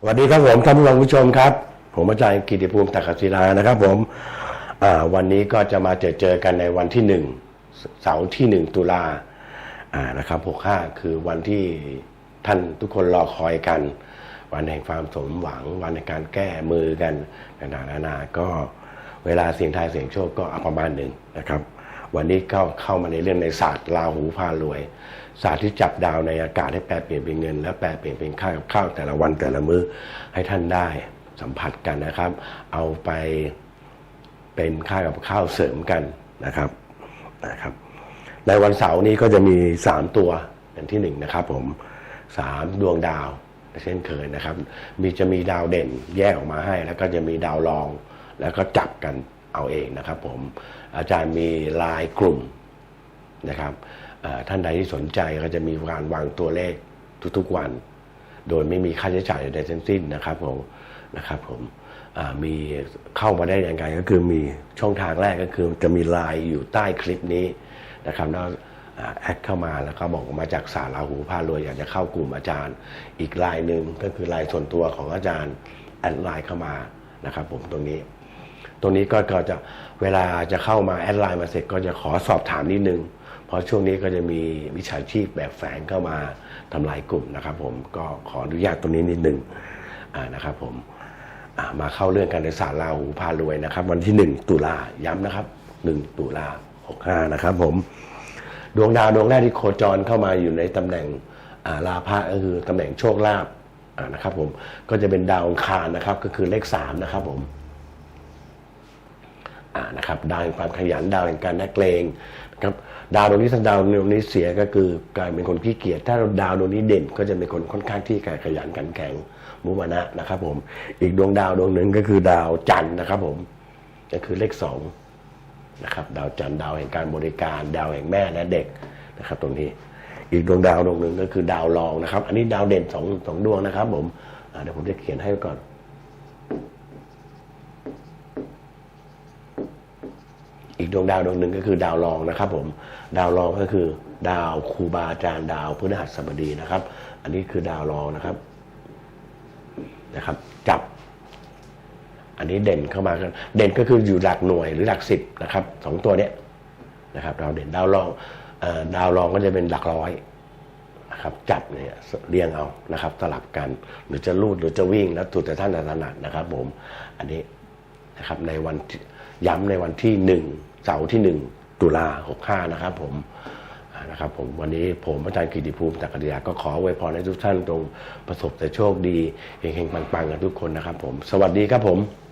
สวัสดีครับผมท่านผู้ชมครับ ผมอาจารย์กิติภูมิตักศิลานะครับผมวันนี้ก็จะมาเจอเจอกันในวันที่หนึ่งเสาร์ที่หนึ่งตุลาอ่านะครับหกห้าคือวันที่ท่านทุกคนรอคอยกัน วันแห่งความสมหวัง วันในการแก้มือกันต่านานาก็เวลาเสียงทายเสียงโชคก็อประมาณหนึ่งนะครับ วันนี้ก็เข้ามาในเรื่องในศาสตร์ราหูพารวย ศาสตร์ที่จับดาวในอากาศให้แปลเปลี่ยนเป็นเงิน และแปลเปลี่ยนเป็นค่ากับข้าวแต่ละวันแต่ละมื้อให้ท่านได้สัมผัสกันนะครับ เอาไปเป็นค่ากับข้าวเสริมกันนะครับนะครับ ในวันเสาร์นี้ก็จะมี 3 ตัวอย่างที่หนึ่งนะครับผมสามดวงดาวเช่นเคยนะครับ มีจะมีดาวเด่นแยกออกมาให้ แล้วก็จะมีดาวรอง แล้วก็จับกัน เอาเองนะครับผมอาจารย์มีลายกลุ่มนะครับท่านใดที่สนใจก็จะมีการวางตัวเลขทุกๆวัน โดยไม่มีค่าใช้จ่ายใดๆทั้งสิ้นนะครับผมนะครับผมมีเข้ามาได้อยังไงก็คือมีช่องทางแรกก็คือจะมีไลน์อยู่ใต้คลิปนี้นะครับแล้วแอดเข้ามาแล้วก็บอกมาจากสาราหูพารวยอยากจะเข้ากลุ่มอาจารย์ อีกไลน์หนึ่งก็คือไลน์ส่วนตัวของอาจารย์แอดไลน์เข้ามานะครับผมตรงนี้ ตรงนี้ก็ก็จะเวลาจะเข้ามาแอดไลน์มาเสร็จก็จะขอสอบถามนิดนึง เพราะช่วงนี้ก็จะมีวิชาชีพแบบแฝงเข้ามาทำลายกลุ่มนะครับผมก็ขออนุญาตตรงนี้นิดนึงนะครับผมมาเข้าเรื่องการในศาสตร์ราหูพารวยนะครับ วันที่ 1 ตุลาย้ำนะครับ 1 ตุลา65นะครับผมดวงดาวดวงแรกที่โคจรเข้ามาอยู่ในตำแหน่งาลาภะก็คือตำแหน่งโชคลาภนะครับผมก็จะเป็นดาวองคารนะครับก็คือเลขสามนะครับผม นะครับดาวแห่งความขยันดาวแห่งการนักเลงนะครับดาวดวงนี้ถ้าดาวดวงนี้เสียก็คือกลายเป็นคนขี้เกียจถ้าดาวดวงนี้เด่นก็จะเป็นคนค่อนข้างที่ขยันขันแข็งมุมานะนะครับผมอีกดวงดาวดวงหนึ่งก็คือดาวจันทร์นะครับผมก็คือเลขสองนะครับดาวจันทร์ดาวแห่งการบริการ ดาวแห่งแม่และเด็กนะครับตรงนี้อีกดวงดาวดวงหนึ่งก็คือดาวรองนะครับ อันนี้ดาวเด่นสองสองดวงนะครับผมเดี๋ยวผมจะเขียนให้ก่อน อีกดวงดาวดวงหนึ่งก็คือดาวรองนะครับผมดาวรองก็คือดาวครูบาอาจารย์ดาวพฤหัสบดีนะครับ อันนี้คือดาวรองนะครับนะครับ จับ อันนี้เด่นเข้ามาเด่นก็คืออยู่หลักหน่วยหรือหลักสิบนะครับสองตัวเนี้ยนะครับ ดาวเด่นดาวรองอดาวรองก็จะเป็นหลักร้อยนะครับ จับเนี่ยเรียงเอานะครับสลับกัน หรือจะลูดหรือจะวิ่งแล้วสุดแต่ท่านถนัดนะครับ ผม อันนี้ นะครับในวันย้ำในวันที่หนึ่งเสาร์ที่หนึ่งตุลาหกห้านะครับผมนะครับผมวันนี้ผมอาจารย์กิติภูมิจากกริยาก็ขอไวยพรให้ทุกท่านตรงประสบแต่โชคดีเฮงๆปังๆกันทุกคนนะครับผม สวัสดีครับผม「